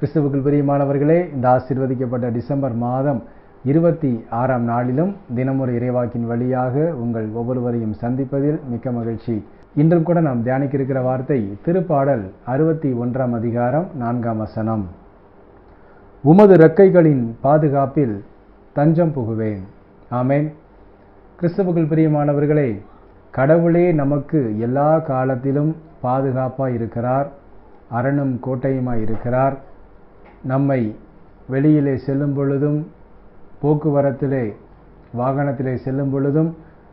கிறிஸ்துவுக்குள் பிரியமானவர்களே இந்த ஆசிர்வதிக்கப்பட்ட டிசம்பர் மாதம் இருபத்தி ஆறாம் நாளிலும் தினமொரு இறைவாக்கின் வழியாக உங்கள் ஒவ்வொருவரையும் சந்திப்பதில் மிக்க மகிழ்ச்சி. இன்றும் கூட நாம் தியானிக்க இருக்கிற வார்த்தை திருப்பாடல் அறுபத்தி ஒன்றாம் அதிகாரம் நான்காம் வசனம். உமது இறக்கைகளின் பாதுகாப்பில் தஞ்சம் புகுவேன். ஆமேன். கிறிஸ்துவுக்குள் பிரியமானவர்களே கடவுளே நமக்கு எல்லா காலத்திலும் பாதுகாப்பாக இருக்கிறார் அரணும் கோட்டையுமாய் இருக்கிறார் நம்மை வெளியிலே செல்லும் பொழுதும் போக்குவரத்திலே வாகனத்திலே செல்லும் பொழுதும்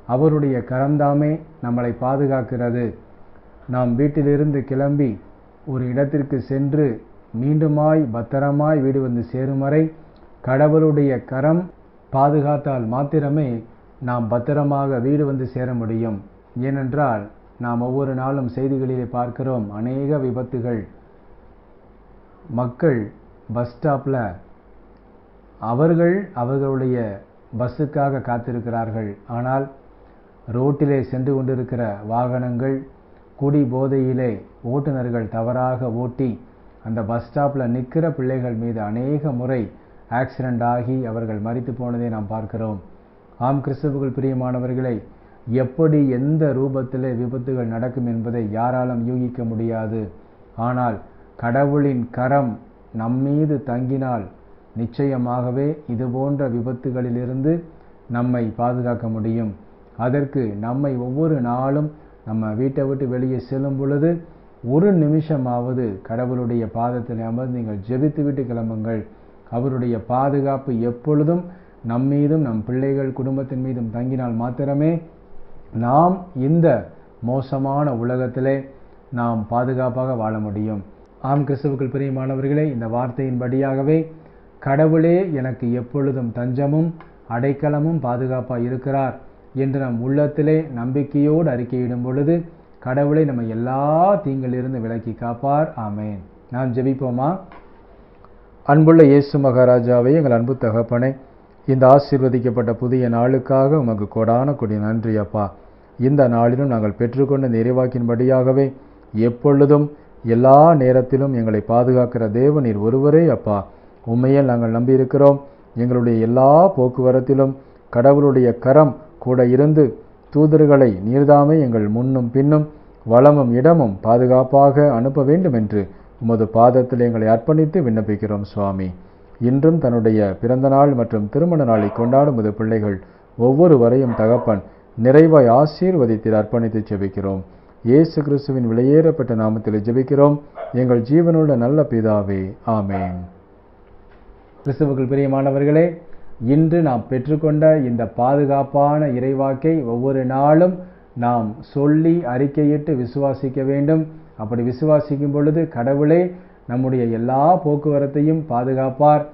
அவருடைய கரந்தாமே நம்மளை பாதுகாக்கிறது. நாம் வீட்டிலிருந்து கிளம்பி ஒரு இடத்திற்கு சென்று மீண்டுமாய் பத்திரமாய் வீடு வந்து சேரும் வரை கடவுளுடைய கரம் பாதுகாத்தால் மாத்திரமே நாம் பத்திரமாக வீடு வந்து சேர முடியும். ஏனென்றால் நாம் ஒவ்வொரு நாளும் செய்திகளிலே பார்க்கிறோம் அநேக விபத்துகள். மக்கள் பஸ் ஸ்டாப்பில் அவர்கள் அவர்களுடைய பஸ்ஸுக்காக காத்திருக்கிறார்கள். ஆனால் ரோட்டிலே சென்று கொண்டிருக்கிற வாகனங்கள் குடி போதையிலே ஓட்டுநர்கள் தவறாக ஓட்டி அந்த பஸ் ஸ்டாப்பில் நிற்கிற பிள்ளைகள் மீது அநேக முறை ஆக்சிடெண்ட் ஆகி அவர்கள் மறித்து போனதை நாம் பார்க்கிறோம். ஆம் கிறிஸ்துவுக்குள் பிரியமானவர்களை எப்படி எந்த ரூபத்தில் விபத்துகள் நடக்கும் என்பதை யாராலும் யூகிக்க முடியாது. ஆனால் கடவுளின் கரம் நம்மீது தங்கினால் நிச்சயமாகவே இதுபோன்ற விபத்துகளிலிருந்து நம்மை பாதுகாக்க முடியும். அதற்கு நம்மை ஒவ்வொரு நாளும் நம்ம வீட்டை விட்டு வெளியே செல்லும் பொழுது ஒரு நிமிஷமாவது கடவுளுடைய பாதத்தில் அமர்ந்து நீங்கள் ஜெபித்து விட்டு கிளம்புங்கள். அவருடைய பாதுகாப்பு எப்பொழுதும் நம்மீதும் நம் பிள்ளைகள் குடும்பத்தின் மீதும் தங்கினால் மாத்திரமே நாம் இந்த மோசமான உலகத்திலே நாம் பாதுகாப்பாக வாழ முடியும். ஆம் கிறிஸ்துவுக்குள் பிரியமானவர்களே இந்த வார்த்தையின்படியாகவே கடவுளே எனக்கு எப்பொழுதும் தஞ்சமும் அடைக்கலமும் பாதுகாப்பாக இருக்கிறார் என்று நம் உள்ளத்திலே நம்பிக்கையோடு அறிக்கையிடும் பொழுது கடவுளை நம்ம எல்லா தீங்கிலிருந்து விலக்கி காப்பார். ஆமேன். நாம் ஜெபிப்போமா? அன்புள்ள இயேசு மகாராஜாவை எங்கள் அன்பு தகப்பனை இந்த ஆசீர்வதிக்கப்பட்ட புதிய நாளுக்காக உமக்கு கொடான கொடி நன்றி அப்பா. இந்த நாளிலும் நாங்கள் பெற்றுக்கொண்ட நிறைவாக்கின்படியாகவே எப்பொழுதும் எல்லா நேரத்திலும் எங்களை பாதுகாக்கிற தேவ நீர் ஒருவரே அப்பா. உண்மையில் நாங்கள் நம்பியிருக்கிறோம். எங்களுடைய எல்லா போக்குவரத்திலும் கடவுளுடைய கரம் கூட இருந்து தூதர்களை நீர்தாமே எங்கள் முன்னும் பின்னும் வளமும் இடமும் பாதுகாப்பாக அனுப்ப வேண்டும் என்று உமது பாதத்தில் எங்களை அர்ப்பணித்து விண்ணப்பிக்கிறோம் சுவாமி. இன்றும் தன்னுடைய பிறந்த நாள் மற்றும் திருமண நாளை கொண்டாடும் முது பிள்ளைகள் ஒவ்வொருவரையும் தகப்பன் நிறைவாய் ஆசீர்வதித்தில் அர்ப்பணித்து செபிக்கிறோம். இயேசு கிறிஸ்துவின் விலையேறப்பட்ட நாமத்தில் ஜெபிக்கிறோம். எங்கள் ஜீவனுள்ள நல்ல பிதாவே ஆமேன். கிறிஸ்துவுக்குள் பிரியமானவர்களே இன்று நாம் பெற்றுக்கொண்ட இந்த பாதுகாப்பான இறைவாக்கை ஒவ்வொரு நாளும் நாம் சொல்லி அறிக்கையிட்டு விசுவாசிக்க வேண்டும். அப்படி விசுவாசிக்கும் பொழுது கடவுளே நம்முடைய எல்லா போக்குவரத்தையும் பாதுகாப்பார்.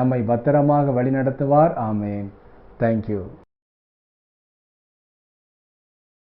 நம்மை பத்திரமாக வழிநடத்துவார். ஆமேன். தேங்க்யூ